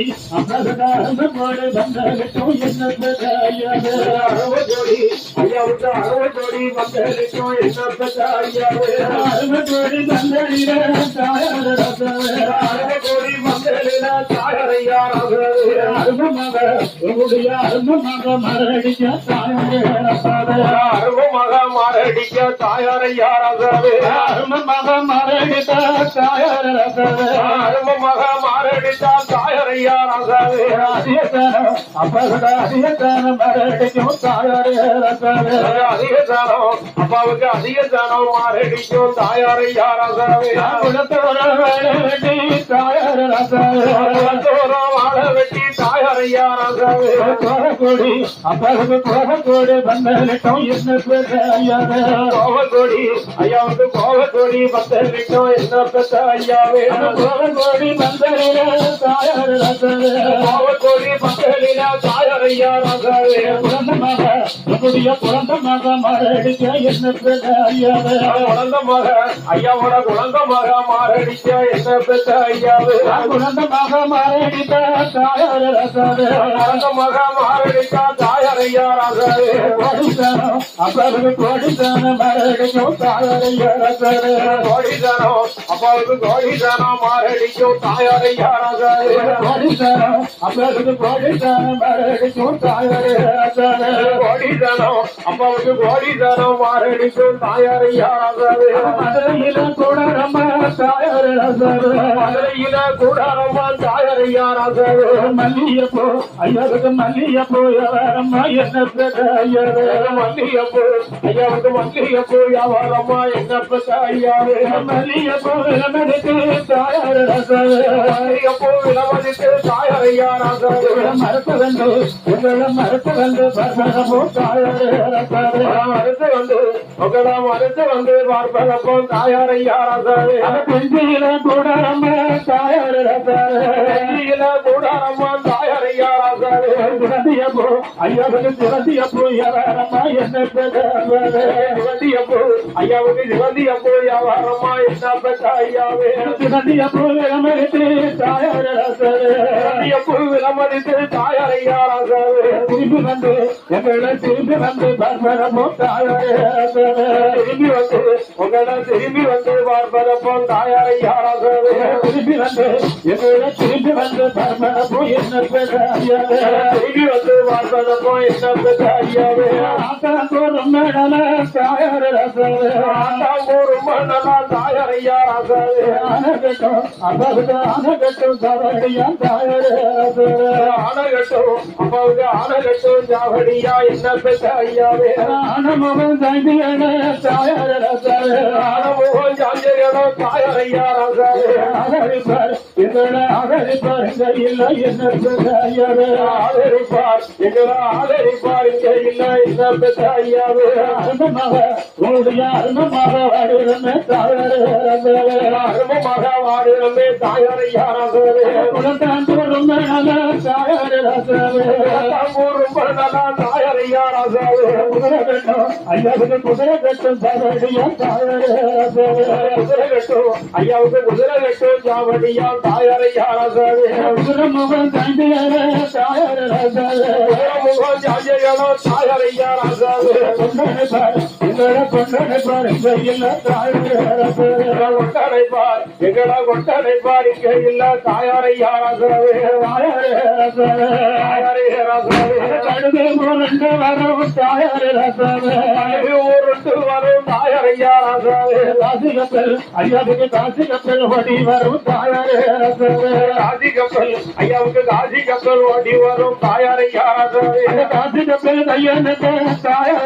அறுபது ஜோடி மக்களுக்கும் என்ன அறுபது கோடி அருமமாக உங்களுடைய அருமமாக மரடிக்க தாயாரே அருவமாக மாரடிக்க தாயாரையாராகவே அருமமாக மரடிக்க தாயாரே அருவமாக மாரடித்த தாயாரையாராகவே அப்பகட அதிகத்தான மரடிக்கும் தாயாரே அதிக தானம் அப்பாவுக்கு அதிக தானம் மாரடிக்கும் தாயாரையாராகவே குலத்தோட வேலை வெட்டி தாயாரே தோறம் வாழ வெட்டி தாயாரையாராகவே கோடி அப்பகது கோடி வந்தலிட்டம் என்ன ஐயாவே கோவக்கோடி ஐயாவுக்கு கோவக்கோடி பக்தர் என்ன பெற்ற ஐயாவே கோடி வந்தலில தாயாரே கோவக்கோடி பிறந்த மக குழந்தமாக உன்னுடைய குழந்தமாக மரடிக்க என்ன ஐயாவே குழந்த மக ஐயாவோட குழந்த மக மாரடிக்க என்ன பெற்ற ஐயாவே குழந்த மக மரடிக்க தாயாரே குழந்த மக மாரடிக்க தாயாரையாராகவே அப்பாவுக்கு அப்பகது கோடித்தனம் மரடிக்கும் தாயாரே கோடிதானம் அப்பாவுக்கு கோடிதானம் மாரடிக்கும் தாயாரையாராகவே கோடித்தனம் அப்பகது கோடித்தனம் மரடிக்கும் தாயாரே கோடிதானம் அப்பாவுக்கு கோடிதானம் மாரடிக்கும் தாயாரையாராகவே மதுரையில கூட ரொம்ப தாயாரே மதுரையில கூடாரம்மா தாயாரையாராகவே மல்லியப்போ ஐயாவுக்கு மல்லியப்போ யாரம்மா என்ன மல்லியப்போ மல்லியப்பூ ஐயாவுக்கு மல்லியப்பூ வியாபாரம்மா என்ன பெற்ற ஐயாவே மல்லியப்போ விளமெடுத்து தாயாரே மல்லியப்பூ விலமதித்து தாயாரையாராகவே மறுத்து வந்து உங்களை மறுத்து வந்து பர்மனமோ தாயாரே மறுத்து வந்து உங்களா மறுத்து வந்து தாயாரையாராகவே பெஞ்சியில கூட தாயாரே சிவந்தியப்போ ஐயாவுக்கு சிவந்தியப்போ யாரம்மா என்ன சிவந்தியப்பூ ஐயாவுக்கு சிவந்தியப்பூ வியாபாரம்மா என்ன பெற்ற ஐயாவே சிவந்தியப்போ தாயாரே சிவந்தியப்பூ விலமதித்து தாயாரையாராகவே திரும்பி வந்து எங்களை திரும்பி வந்து பர்மனமோ தாயாரே திரும்பி வந்து உங்களை திரும்பி வந்து பார்ப்பதப்போ தாயாரையாராகவே திரும்பி வந்து எங்களை திரும்பி வந்து பர்மனமோ என்ன திரும்பி வந்து பார்ப்பதப்போ என்ன பெற்ற ஆத்தாந்தோறும் மேடல தாயாரே ஆண்டாங்கூர் மண்டலா தாயாரையாராகவே ஆனகட்டும் அதாவது தாயாரே அப்பாவுக்கு سو جاڙيا انھن پتا آي جا وے رانا موھن سانڌي آڻي سائر رت سان رانا موھن ஆதரிப்பார் எங்களை ஆதரிப்பார் இங்க இல்லை என்ன ஆதரிப்பார் எங்களை ஆதரிப்பார் இங்க இல்ல என்ன ஐயாவே அருமமாக உங்களுடைய அருமமாக வாடுகிறமே தாயாரே அருமமாக மேடல தாயாரே ஆண்டாங்கூர் மண்டலா தாயாரையாராகவே குதிரகட்டும் ஐயாவுக்கு குதிரகட்டும் சரடியா தாயாரே குதிரை கட்டும் ஐயாவுக்கு குதிரை கட்டும் ஜாவடியா தாயாரையாராகவே குதிரமுகம் தங்கியன தாயாரே முகம் ஜாஞ்சகனோ தாயாரையாராகவே கொண்டனைப்பார் இங்க இங்க இல்ல கடுகு வரும் தாயாரே ஊருட்டு வரும் தாயாரையாராகவே காசி கப்பல் ஐயாவுக்கு காசி கப்பல் ஓடி வரும் தாயாரே காசி கப்பல் ஐயாவுக்கு காசி கப்பல் ஓடி வரும் தாயாரையாராகவே காசி கப்பல் ஐயா தாயார்.